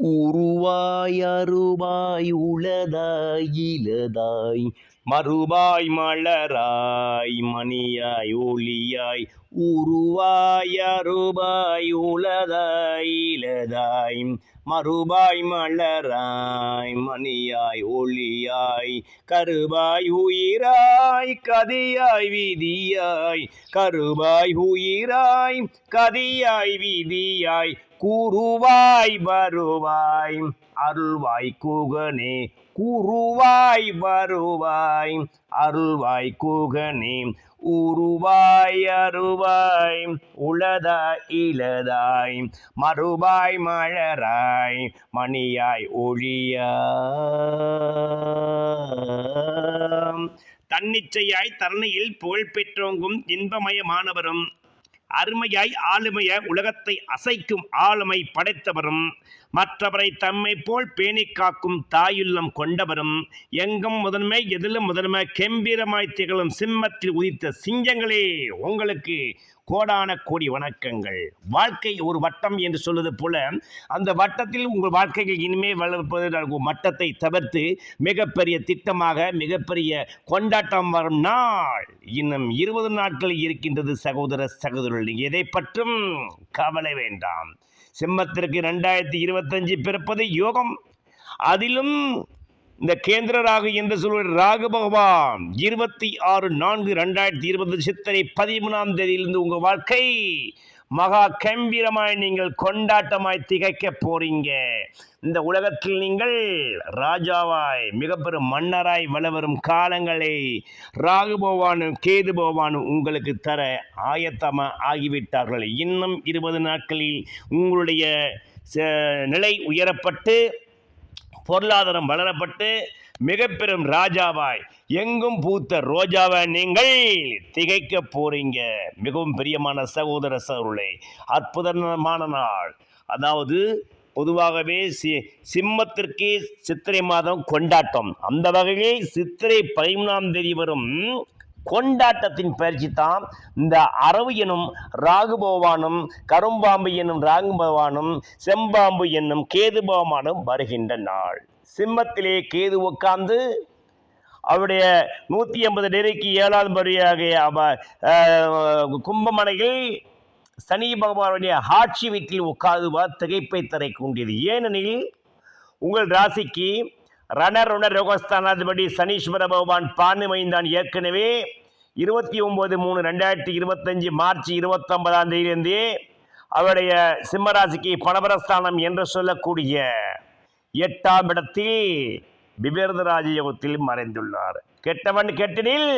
உருவாய் அருவாய் உளதாய் இலதாய் மறுவாய் மலராய் மணியாய் ஒளியாய் உருவாய் அருவாய் உளதாய் இலதாய் மறுபாய் மலராய் மணியாய் ஒளியாய் கருவாய் உயிராய் கதியாய் விதியாய் கருவாய் உயிராய் கதியாய் விதியாய் கூறுவாய் வருவாய். அருள்வாய் குகனே கூறுவாய் வருவாய். அருள்வாய் குகனே உருவாய் அருவாய். உளதாய் இலதாய் மறுபாய் மலராய். மணியாய் ஒளியாம் தன்னிச்சையாய் தரணியில் புகழ் பெற்றோங்கும் இன்பமயமானவரும் அருமையாய் ஆளுமையாய் உலகத்தை அசைக்கும் ஆளுமை படைத்தவரும் மற்றவரை தம்மை போல் பேணி காக்கும் தாயுள்ளம் கொண்டவரும் எங்கும் முதன்மை எதிலும் முதன்மை கெம்பீரமாய் திகழும் சிம்மத்தில் உதித்த சிங்கங்களே உங்களுக்கு கோடான கோடி வணக்கங்கள். வாழ்க்கை ஒரு வட்டம் என்று சொல்வது போல அந்த வட்டத்தில் உங்கள் வாழ்க்கைகள் இனிமே வளர்ப்பது மட்டத்தை தவிர்த்து மிகப்பெரிய திட்டமாக மிகப்பெரிய கொண்டாட்டம் வரும் நாள் இன்னும் இருபது நாட்கள் இருக்கின்றது சகோதர சகோதரர்கள். எதை பற்றும் கவலை வேண்டாம். சிம்மத்திற்கு ரெண்டாயிரத்தி இருபத்தஞ்சு பிறப்பது யோகம். அதிலும் இந்த கேந்திர ராகு என்று சொல்வது ராகு பகவான். இருபத்தி ஆறு நான்கு ரெண்டாயிரத்தி இருபது சித்திரை பதிமூணாம் தேதியிலிருந்து உங்கள் வாழ்க்கை மகா கம்பீரமாய் நீங்கள் கொண்டாட்டமாய் திகைக்க போறீங்க. இந்த உலகத்தில் நீங்கள் ராஜாவாய் மிக பெரும் மன்னராய் வளவரும் காலங்களை ராகு பகவானும் கேது பகவானும் உங்களுக்கு தர ஆயத்தமாக ஆகிவிட்டார்கள். இன்னும் இருபது நாட்களில் உங்களுடைய நிலை உயரப்பட்டு பொருளாதாரம் வளரப்பட்டு மிக பெரும் ராஜாவாய். எங்கும் பூத்த ரோஜாவை நீங்கள் திகைக்க போறீங்க. மிகவும் பிரியமான சகோதர சகோதரர்களே அற்புதமான நாள். அதாவது பொதுவாகவே சி சிம்மத்திற்கு சித்திரை மாதம் கொண்டாட்டம். அந்த வகையில் சித்திரை பதிமூணாம் தேதி வரும் கொண்டாட்டத்தின் பயிற்சி தான் இந்த அரவு எனும் ராகுபவானும் கரும்பாம்பு என்னும் ராகுபவானும் செம்பாம்பு என்னும் கேது பகவானும் வருகின்ற நாள். சிம்மத்திலே கேது உட்கார்ந்து அவருடைய நூற்றி எண்பது டிகிரிக்கு ஏழாவது முறையாக கும்பமனையில் சனி பகவானுடைய ஆட்சி வீட்டில் உட்காருவார் திகைப்பை தரைக்கூடியது ஏனெனில் உங்கள் ராசிக்கு ரணருண ரோகஸ்தானாதிபதி சனீஸ்வர பகவான் பானுமைந்தான் ஏற்கனவே இருபத்தி ஒம்பது மூணு ரெண்டாயிரத்தி இருபத்தஞ்சு மார்ச் இருபத்தொன்பதாம் தேதியிலிருந்தே அவருடைய சிம்மராசிக்கு பணபரஸ்தானம் என்று சொல்லக்கூடிய எட்டாம் இடத்தில் விபேரத ராஜயோகத்தில் மறைந்துள்ளார். கெட்டவன் கெட்டனில்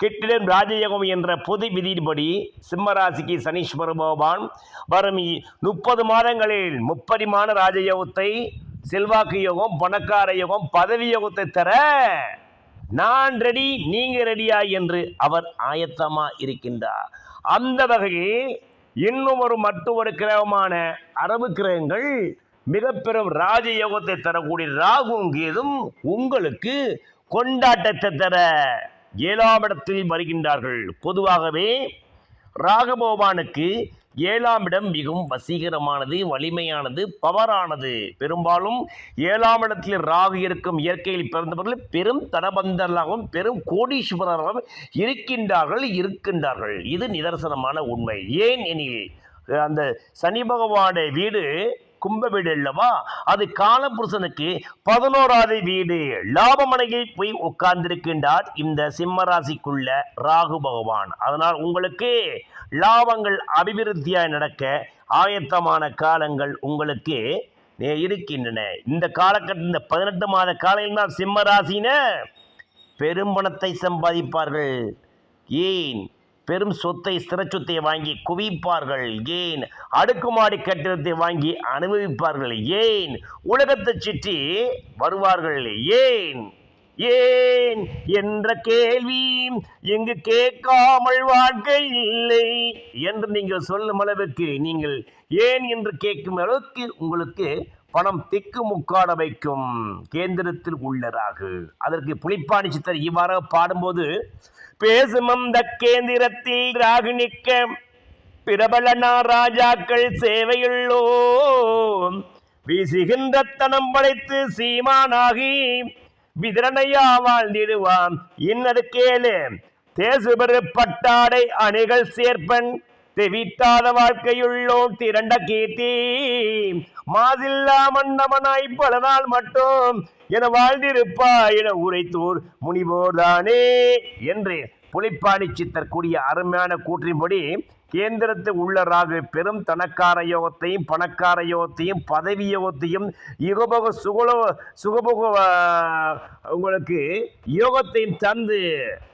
கெட்டிடன் ராஜயோகம் என்ற பொது விதியின்படி சிம்மராசிக்கு சனீஸ்வர பகவான் வரும் முப்பது மாதங்களில் முப்பரிமான ராஜயோகத்தை செல்வாக்கு யோகம் பணக்கார யோகம் பதவி யோகத்தை தர நான் ரெடி நீங்க ரெடியா என்று அவர் ஆயத்தமா இருக்கின்றார். அந்த வகையில் இன்னும் ஒரு மட்டும் ஒரு கிரகமான அரபு கிரகங்கள் மிக பெரும் ராஜயோகத்தை தரக்கூடிய ராகும் கேதும் உங்களுக்கு கொண்டாட்டத்தை தர ஏழாம் இடத்தில் வருகின்றார்கள். பொதுவாகவே ராகபோவானுக்கு ஏழாம் இடம் மிகவும் வசீகரமானது வலிமையானது பவரானது. பெரும்பாலும் ஏழாம் இடத்தில் ராகு இருக்கும் இயற்கையில் பிறந்தவர்கள் பெரும் தனபந்தர்களாகவும் பெரும் கோடீஸ்வரராகவும் இருக்கின்றார்கள் இருக்கின்றார்கள். இது நிதர்சனமான உண்மை. ஏன் எனில் அந்த சனி பகவானுடைய வீடு கும்ப வீடு அல்லவா அது காலபுருஷனுக்கு பதினோராவது வீடு. லாபமனையில் போய் உட்கார்ந்திருக்கின்றார் இந்த சிம்மராசிக்குள்ள ராகு பகவான். அதனால் உங்களுக்கு லாபங்கள் அபிவிருத்தியாய் நடக்க ஆயத்தமான காலங்கள் உங்களுக்கு இருக்கின்றன. இந்த காலகட்ட இந்த பதினெட்டு மாத காலையில் தான் சிம்ம சம்பாதிப்பார்கள். ஏன்? பெரும் சொத்தை ஸ்திரச்சொத்தை வாங்கி குவிப்பார்கள். ஏன்? அடுக்குமாடி கட்டிடத்தை வாங்கி அனுபவிப்பார்கள். ஏன்? உலகத்தை சுற்றி வருவார்கள். ஏன்? ஏன்? என்ற கேள்வி எங்கு கேட்காமல் வாழ்க்கை இல்லை என்று நீங்கள் சொல்லும் அளவுக்கு நீங்கள் ஏன் என்று கேட்கும் அளவுக்கு உங்களுக்கு பணம் திக்கு முக்காட வைக்கும் கேந்திரத்தில் உள்ளராகு. அதற்கு புலிப்பாணி சித்தர் இவ்வாறாக பாடும்போது பேசும் அந்த கேந்திரத்தில் ராகு நிற்க பிரபலனா ராஜாக்கள் சேவையுள்ளோ. வீசுகின்ற தனம் படைத்து சீமானாகி விதிரணையா வாழ்ந்திடுவான் இன்னது கேளு தேசுபெரு பட்டாடை அணிகள் சேர்ப்பன். தெவிட்டாத வாழ்க்கையுள்ளோன் திரண்ட கீர்த்தி. மாதில்லா மன்னவனாய் பல நாள் மட்டும் என வாழ்ந்திருப்பா என உரைத்தோர் முனிவோர்தானே என்று புலிப்பாணி சித்தர் கூடிய அருமையான கூற்றின்படி கேந்திரத்து உள்ள ராகு பெரும் தனக்கார யோகத்தையும் பணக்கார யோகத்தையும் பதவி யோகத்தையும் யுகபோக சுகலோ சுகபோக உங்களுக்கு யோகத்தையும் தந்து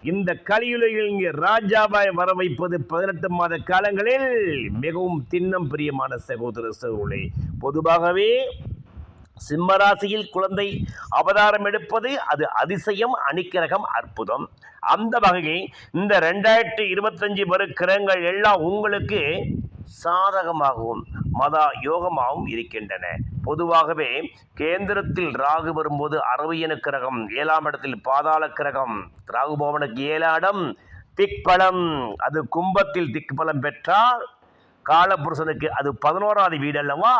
இந்த கலியுலகில் இங்கே ராஜாவாய் வர வைப்பது பதினெட்டு மாத காலங்களில் மிகவும் திண்ணம் பிரியமான சகோதர சகோதரி பொதுவாகவே சிம்மராசியில் குழந்தை அவதாரம் எடுப்பது அது அதிசயம் அணிக்கிரகம் அற்புதம். அந்த வகையில் இந்த ரெண்டாயிரத்தி இருபத்தஞ்சு வருக்கிரகங்கள் எல்லாம் உங்களுக்கு சாதகமாகவும் மதா யோகமாகவும் இருக்கின்றன. பொதுவாகவே கேந்திரத்தில் ராகு வரும்போது அரவியனு கிரகம் ஏழாம் இடத்தில் பாதாள கிரகம் ராகு பவனுக்கு ஏழாடம் திக்பலம். அது கும்பத்தில் திக்பலம் பெற்றால் காலபுருஷனுக்கு அது பதினோராவது வீடு அல்லவா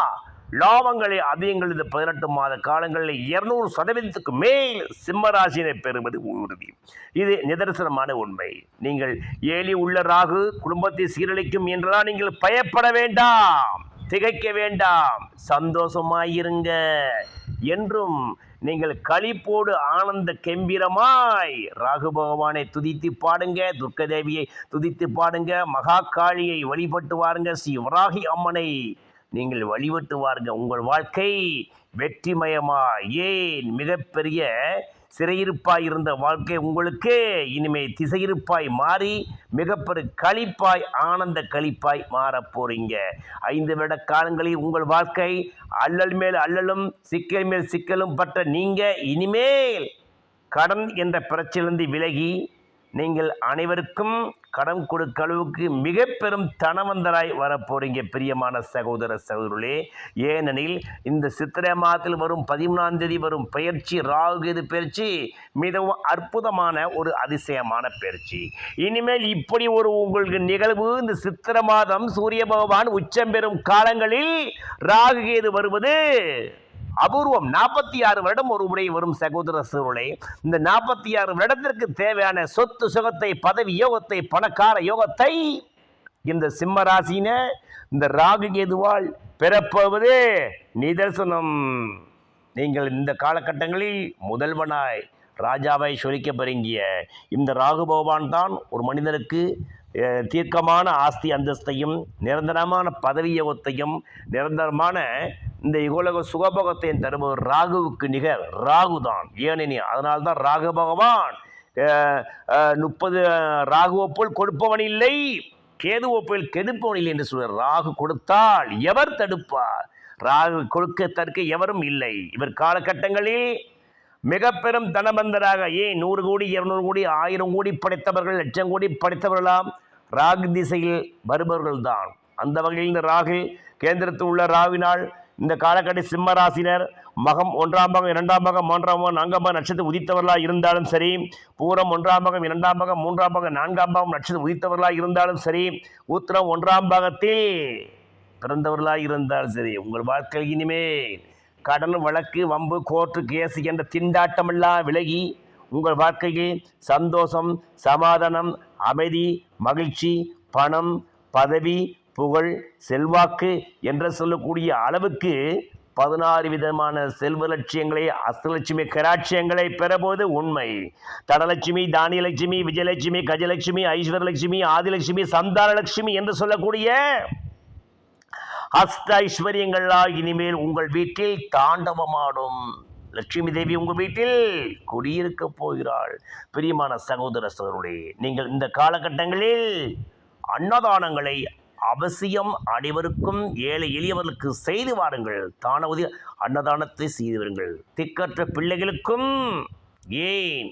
லாபங்களை அதிகங்கள் இந்த பதினெட்டு மாத காலங்களில் இருநூறு சதவீதத்துக்கு மேல் சிம்மராசினை பெறுவது உறுதி. இது நிதர்சனமான உண்மை. நீங்கள் ஏலி உள்ள ராகு குடும்பத்தை சீரழிக்கும் என்றெல்லாம் நீங்கள் பயப்பட வேண்டாம் திகைக்க வேண்டாம். சந்தோஷமாயிருங்க. என்றும் நீங்கள் களிப்போடு ஆனந்த கெம்பீரமாய் ராகு பகவானை துதித்து பாடுங்க துர்க்கதேவியை துதித்து பாடுங்க மகாகாளியை வழிபட்டு வாருங்க ஸ்ரீ வராகி அம்மனை நீங்கள் வழிபட்டு வாருங்க உங்கள் வாழ்க்கை வெற்றிமயமா. ஏன் மிகப்பெரிய சிறையிருப்பாய் இருந்த வாழ்க்கை உங்களுக்கு? இனிமே திசையிருப்பாய் மாறி மிகப்பெரு களிப்பாய் ஆனந்த களிப்பாய் மாறப் போறீங்க. ஐந்து வருட காலங்களில் உங்கள் வாழ்க்கை அல்லல் மேல் அல்லலும் சிக்கல் மேல் சிக்கலும் பட்ட நீங்க இனிமேல் கடன் என்ற பிரச்சனையிலிருந்து விலகி நீங்கள் அனைவருக்கும் கடன் கொடுக்க அளவுக்கு மிக பெரும் தனவந்தராய் வரப்போறீங்க பிரியமான சகோதர சகோதரர்களே. ஏனெனில் இந்த சித்திரை மாதத்தில் வரும் பதிமூணாம் தேதி வரும் பயிற்சி ராகுகேது பயிற்சி மிகவும் அற்புதமான ஒரு அதிசயமான பயிற்சி. இனிமேல் இப்படி ஒரு உங்களுக்கு நிகழ்வு இந்த சித்திரை மாதம் சூரிய பகவான் உச்சம் பெறும் காலங்களில் ராகுகேது வருவது அபூர்வம். நாற்பத்தி ஆறு வருடம் ஒரு முறை வரும் சகோதர சூழலை. இந்த நாற்பத்தி ஆறு வருடத்திற்கு தேவையான சொத்து சுகத்தை பதவி யோகத்தை பணக்கார யோகத்தை இந்த சிம்ம ராசின இந்த ராகு கேதுவால் பெறப்போவது நிதர்சனம் நீங்கள் இந்த காலகட்டங்களில் முதல்வனாய் ராஜாவை சொலிக்க பெருங்கிய இந்த ராகு பகவான் தான் ஒரு மனிதனுக்கு தீர்க்கமான ஆஸ்தி அந்தஸ்தையும் நிரந்தரமான பதவி யோகத்தையும் நிரந்தரமான இந்த இகோலக சுகபோகத்தை தருபவர் ராகுவுக்கு நிகர் ராகு தான் அதனால்தான் ராகு பகவான் முப்பது ராகுவை போல் கொடுப்பவன் இல்லை. கேதுவை போல் கெடுப்பவன் இல்லை என்று சொல்வார். ராகு கொடுத்தால் எவர் தடுப்பார்? ராகு கொடுக்க தடுக்க எவரும் இல்லை. இவர் காலகட்டங்களில் மிக பெரும் தனபந்தராக ஏன் நூறு கோடி இருநூறு கோடி ஆயிரம் கோடி படைத்தவர்கள் லட்சம் கோடி படைத்தவர்களாம் ராகு திசையில் வருபவர்கள் தான் அந்த வகையில் இந்த ராகு கேந்திரத்தில் உள்ள ராவினால் இந்த காலக்கட்ட சிம்ம ராசினர் மகம் ஒன்றாம் பாகம் இரண்டாம் பாகம் மூன்றாம் பாகம் நான்காம் பாகம் நட்சத்திரம் உதித்தவர்களாக இருந்தாலும் சரி பூரம் ஒன்றாம் பாகம் இரண்டாம் பாகம் மூன்றாம் பாகம் நான்காம் பாகம் நட்சத்திரம் உதித்தவர்களாக இருந்தாலும் சரி உத்திரம் ஒன்றாம் பாகத்தில் பிறந்தவர்களாக இருந்தாலும் சரி உங்கள் வாழ்க்கை இனிமேல் கடன் வழக்கு வம்பு கோர்ட்டு கேஸ் என்ற திண்டாட்டமெல்லாம் விலகி உங்கள் வாழ்க்கையில் சந்தோஷம் சமாதானம் அமைதி மகிழ்ச்சி பணம் பதவி புகழ் செல்வாக்கு என்று சொல்லக்கூடிய அளவுக்கு பதினாறு விதமான செல்வ லட்சியங்களை அஸ்தலட்சுமி கராட்சியங்களை பெறபோது உண்மை. தனலட்சுமி தானியலட்சுமி விஜயலட்சுமி கஜலட்சுமி ஐஸ்வரலட்சுமி ஆதிலட்சுமி சந்தானலட்சுமி என்று சொல்லக்கூடிய அஷ்ட ஐஸ்வர்யங்களால் இனிமேல் உங்கள் வீட்டில் தாண்டவமாடும். லட்சுமி தேவி உங்கள் வீட்டில் குடியிருக்க போகிறாள். பிரியமான சகோதர சகோதரர்களே நீங்கள் இந்த காலகட்டங்களில் அன்னதானங்களை அவசியம் அனைவருக்கும் ஏழை எளியவர்களுக்கு செய்து வாருங்கள். தான உதவி அன்னதானத்தை செய்து வருங்கள் திக்கற்ற பிள்ளைகளுக்கும் ஏன்?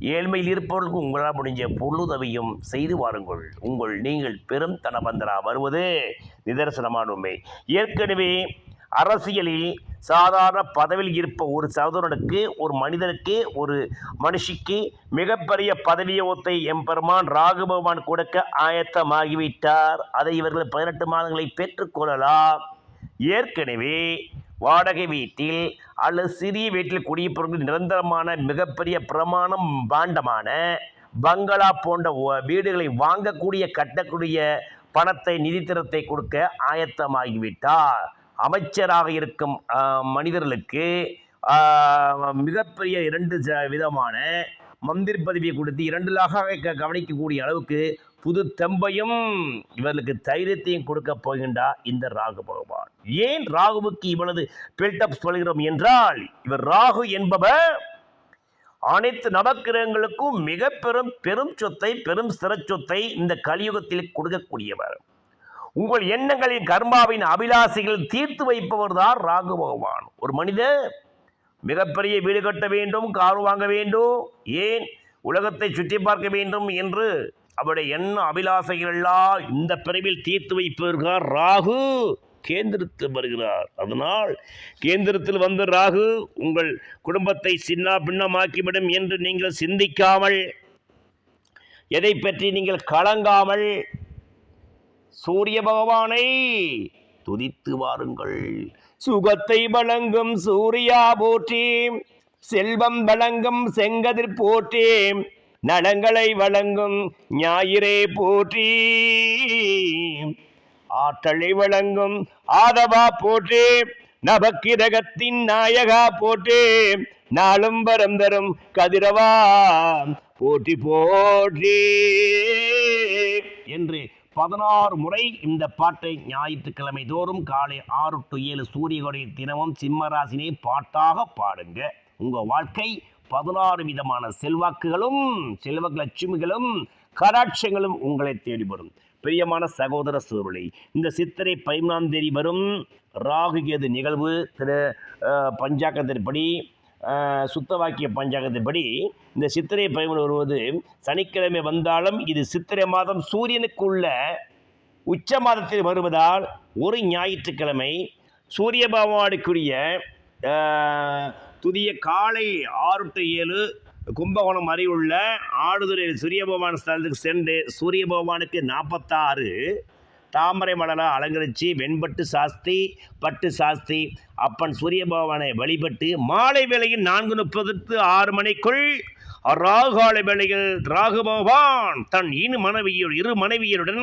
ஏழ்மையில் இருப்பவர்களுக்கு உங்களால் முடிஞ்ச பொருளுதவியும் செய்து வாருங்கள். உங்கள் நீங்கள் பெரும் தனபந்தரா வருவது நிதர்சனமான உண்மை ஏற்கனவே அரசியலில் சாதாரண பதவியில் இருப்ப ஒரு சகோதரனுக்கு ஒரு மனிதனுக்கு ஒரு மனுஷிக்கு மிகப்பெரிய பதவியோத்தை எம்பெருமான் ராகு பகவான் கொடுக்க ஆயத்தமாகிவிட்டார். அதை இவர்கள் பதினெட்டு மாதங்களை பெற்றுக்கொள்ளலாம் ஏற்கனவே வாடகை வீட்டில் அல்லது சிறிய வீட்டில் குடியிருப்பவர்கள் நிரந்தரமான மிகப்பெரிய பிரமாணம் பாண்டமான பங்களா போன்ற வீடுகளை வாங்கக்கூடிய கட்டக்கூடிய பணத்தை நிதித்திரத்தை கொடுக்க ஆயத்தமாகிவிட்டார். அமைச்சராக இருக்கும் மனிதர்களுக்கு மிகப்பெரிய இரண்டு ச- விதமான மந்திர் பதவியை கொடுத்து இரண்டு லாக கவனிக்கக்கூடிய அளவுக்கு புது தெம்பையும் இவர்களுக்கு தைரியத்தையும் கொடுக்க போகின்றார் இந்த ராகு பகவான். ஏன் ராகுவுக்கு இவ்வளவு பில்டப் சொல்கிறோம் என்றால் இவர் ராகு என்பவர் அனைத்து நவக்கிரகங்களுக்கும் மிக பெரும் பெரும் சொத்தை பெரும் சிறச்சொத்தை இந்த கலியுகத்தில் கொடுக்கக்கூடியவர். உங்கள் எண்ணங்களின் கர்மாவின் அபிலாசைகள் தீர்த்து வைப்பவர் தான் ராகு பகவான். ஒரு மனிதர் மிகப்பெரிய வீடு கட்ட வேண்டும் கார் வாங்க வேண்டும் ஏன் உலகத்தை சுற்றி பார்க்க வேண்டும் என்று அவருடைய எண்ண அபிலாசைகள் எல்லாம் இந்த பிறவில் தீர்த்து வைப்பவர்கள் ராகு. கேந்திரத்தில் வருகிறார். அதனால் கேந்திரத்தில் வந்த ராகு உங்கள் குடும்பத்தை சின்ன பின்னமாக்கிவிடும் என்று நீங்கள் சிந்திக்காமல் எதை பற்றி நீங்கள் கலங்காமல் சூரிய பகவானை துதித்து வாருங்கள். சுகத்தை வழங்கும் சூர்யா போற்றி செல்வம் வழங்கும் செங்கதிர் போற்றி நலங்களை வழங்கும் ஞாயிறே போற்றி ஆற்றலை வழங்கும் ஆதவா போற்றி நபக்கிரகத்தின் நாயகா போற்றி நாளும் வரம் தரும் கதிரவா போற்றி போற்றி. என்று பதினாறு முறை இந்த பாட்டை ஞாயிற்றுக்கிழமை தோறும் காலை ஆறு டு ஏழு சூரியகுடைய தினமும் சிம்மராசினை பாட்டாக பாடுங்க. உங்கள் வாழ்க்கை பதினாறு விதமான செல்வாக்குகளும் செல்வ லட்சுமிகளும் கடாட்சங்களும் உங்களை தேடி வரும் பிரியமான சகோதர சூழலை இந்த சித்திரை பதிமூணாம் தேதி வரும் ராகு கேது நிகழ்வு திரு பஞ்சாக்கத்தின்படி சுத்தவாக்கிய பஞ்சாங்கத்தின்படி இந்த சித்திரை பயன் வருவது சனிக்கிழமை வந்தாலும் இது சித்திரை மாதம் சூரியனுக்குள்ள உச்ச மாதத்தில் வருவதால் ஒரு ஞாயிற்றுக்கிழமை சூரிய பகவானுக்குரிய துதிய காலை ஆறு டு ஏழு கும்பகோணம் அருகிலுள்ள ஆடுதுறை சூரிய பகவான் ஸ்தலத்துக்கு சென்று சூரிய பகவானுக்கு நாற்பத்தாறு தாமரை மலரால் அலங்கரித்து வெண்பட்டு சாஸ்தி பட்டு சாஸ்தி. அப்பன் சூரிய பகவானை வழிபட்டு மாலை வேளையில் நான்கு முப்பதுக்கு ஆறு மணிக்குள் ராகுகால வேளையில் ராகு பகவான் தன் இரு மனைவியோடு இரு மனைவியருடன்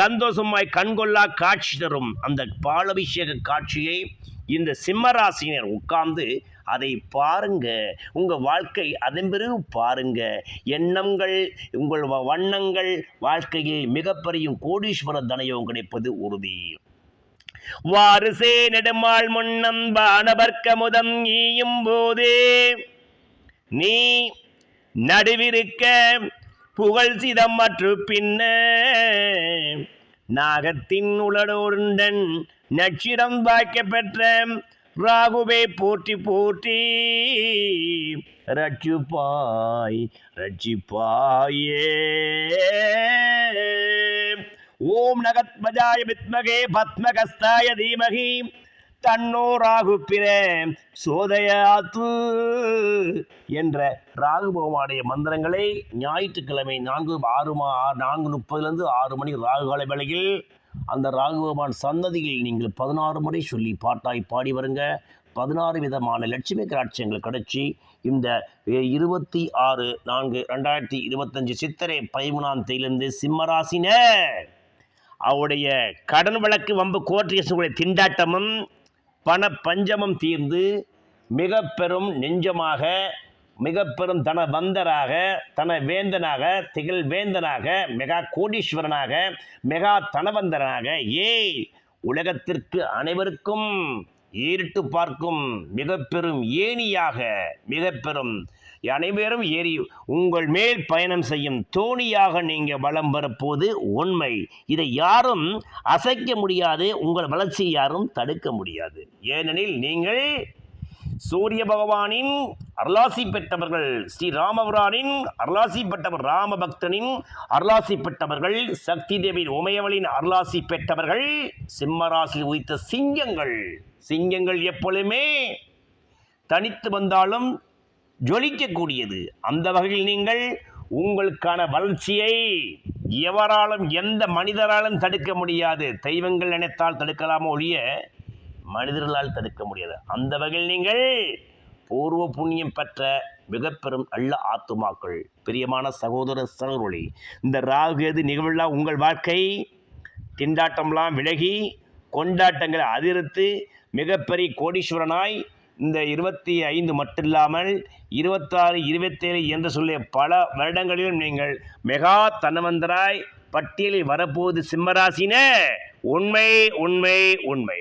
சந்தோஷமாய் கண்கொள்ளா காட்சி தரும். அந்த பாலபிஷேக காட்சியை இந்த சிம்மராசினர் உட்கார்ந்து அதை பாருங்க. உங்கள் வாழ்க்கை அதன் பிறகு பாருங்க. எண்ணங்கள் உங்கள் வண்ணங்கள் வாழ்க்கையில் மிகப்பெரிய கோடீஸ்வர தனயம் கிடைப்பது உறுதி. வாரிசே நெடுமாள் முன்னம் வானவர்க்க முதம் ஈயும் போதே நீ நடுவிருக்க புகழ் சிதம் மற்றும் பின்ன நாகத்தின் உளடோருண்டன் நட்சிடம் வாய்க்கப்பெற்ற பெற்ற ராகுவே போற்றி போற்றி ரட்சுப்பாய் ரட்சிப்பாயே ஓம் நகத்மஜாய வித்மகே பத்மகஸ்தாய தீமகி. தன்னோ ராகு பிற சோதயாத்து என்ற ராகு பகவானுடைய மந்திரங்களை ஞாயிற்றுக்கிழமை நான்கு ஆறு மா நான்கு முப்பதுலேருந்து ஆறு மணி ராகு கால வேளையில் அந்த ராகு பகவான் சன்னதியில் நீங்கள் பதினாறு முறை சொல்லி பாட்டாய் பாடி வருங்க. பதினாறு விதமான லட்சுமி கிராட்சியங்கள் கிடச்சி இந்த இருபத்தி ஆறு நான்கு ரெண்டாயிரத்தி இருபத்தஞ்சு சித்திரை பதிமூணாம் தேதியிலிருந்து சிம்மராசினர் அவருடைய கடன் வழக்கு வம்பு கோர்ட்டு திண்டாட்டமும் பண பஞ்சமும் தீர்ந்து மிக பெரும் நெஞ்சமாக மிக பெரும் தன வந்தராக தன வேந்தனாக திகழ் வேந்தனாக மெகா கோடீஸ்வரனாக மெகா தனவந்தரனாக ஏய் உலகத்திற்கு அனைவருக்கும் ஏறிட்டு பார்க்கும் மிக பெரும் ஏணியாக மிக பெரும் அனைவரும் ஏறி உங்கள் மேல் பயணம் செய்யும் தோணியாக நீங்கள் வலம் வரப்போது உண்மை. இதை யாரும் அசைக்க முடியாது உங்கள் வளர்ச்சியை யாரும் தடுக்க முடியாது. ஏனெனில் நீங்கள் சூரிய பகவானின் அருளாசி பெற்றவர்கள் ஸ்ரீ ராமபுரானின் அருளாசி பெற்றவர் ராம பக்தனின் அருளாசி பெற்றவர்கள் சக்தி தேவி உமையவளின் அருளாசி பெற்றவர்கள் சிம்மராசியில் உயித்த சிங்கங்கள். சிங்கங்கள் எப்பொழுதுமே தனித்து வந்தாலும் ஜொலிக்கக்கூடியது. அந்த வகையில் நீங்கள் உங்களுக்கான வளர்ச்சியை எவராலும் எந்த மனிதராலும் தடுக்க முடியாது. தெய்வங்கள் நினைத்தால் தடுக்கலாமோ ஒழிய மனிதர்களால் தடுக்க முடியாது. அந்த வகையில் நீங்கள் பூர்வ புண்ணியம் பெற்ற மிக பெரும் நல்ல ஆத்துமாக்கள். பிரியமான சகோதர சகோதரி இந்த ராகுகேது நிகழ்வுலாம் உங்கள் வாழ்க்கை? திண்டாட்டம்லாம் விலகி கொண்டாட்டங்களை அதிர்த்து மிகப்பெரிய கோடீஸ்வரனாய் இந்த இருபத்தி ஐந்து மட்டும் இல்லாமல் இருபத்தாறு இருபத்தேழு என்று சொல்லிய பல வருடங்களிலும் நீங்கள் மெகா தனவந்தராய் பட்டியலில் வரப்போது சிம்மராசின உண்மை உண்மை உண்மை.